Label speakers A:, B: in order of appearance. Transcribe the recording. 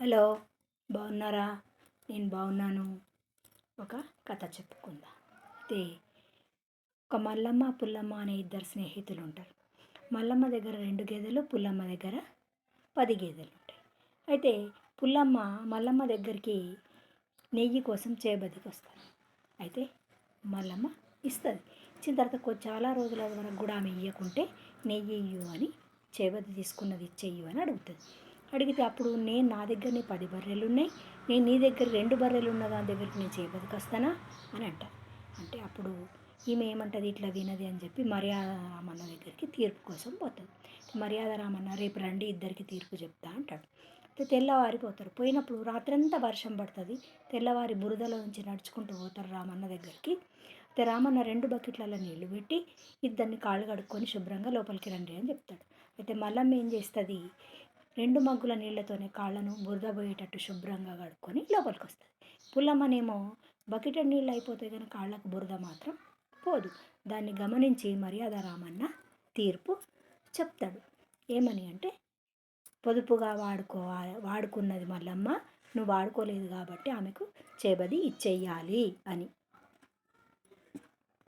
A: Hello బాగున్నారా? నేను బాగున్నాను. ఒక కథ చెప్పుకుందా. అయితే ఒక మల్లమ్మ పుల్లమ్మ అనే ఇద్దరు స్నేహితులు ఉంటారు మల్లమ్మ దగ్గర రెండు గేదెలు పుల్లమ్మ దగ్గర పది గేదెలు ఉంటాయి అయితే పుల్లమ్మ మల్లమ్మ దగ్గరికి నెయ్యి కోసం చేబదికి వస్తారు అయితే మల్లమ్మ ఇస్తుంది. ఇచ్చిన తర్వాత చాలా రోజుల వరకు కూడా ఆమె ఇవ్వకుంటే నెయ్యి ఇయ్యు అని చేబది తీసుకున్నది ఇచ్చేయు అని అడుగుతుంది. అడిగితే అప్పుడు నేను నా దగ్గరనే పది బర్రెలు ఉన్నాయి నేను నీ దగ్గర రెండు బర్రెలు ఉన్న దాని దగ్గరికి నేను చేపదికి వస్తానా అని అంట అంటే అప్పుడు ఈమె ఏమంటది? ఇట్లా వినది అని చెప్పి మర్యాద రామన్న దగ్గరికి తీర్పు కోసం పోతుంది. మర్యాద రామన్న రేపు రండి ఇద్దరికి తీర్పు చెప్తా అంటాడు. అయితే తెల్లవారిపోతారు పోయినప్పుడు రాత్రంతా వర్షం పడుతుంది. తెల్లవారి బురదలో నుంచి నడుచుకుంటూ పోతారు రామన్న దగ్గరికి. అయితే రామన్న రెండు బకెట్లలో నీళ్ళు పెట్టి ఇద్దరిని కాళ్ళు కడుక్కొని శుభ్రంగా లోపలికి రండి అని చెప్తాడు. అయితే మల్లమ్మ ఏం చేస్తుంది? రెండు మగ్గుల నీళ్ళతోనే కాళ్ళను బురద పోయేటట్టు శుభ్రంగా కడుక్కొని లోపలికి వస్తుంది పుల్లమ్మనేమో బకెట్ నీళ్ళు అయిపోతే కానీ కాళ్ళకు బురద మాత్రం పోదు. దాన్ని గమనించి మర్యాద రామన్న తీర్పు చెప్తాడు. ఏమని అంటే పొదుపుగా వాడుకో వాడుకున్నది మల్లమ్మ నువ్వు వాడుకోలేదు కాబట్టి ఆమెకు చేబది ఇచ్చేయాలి అని.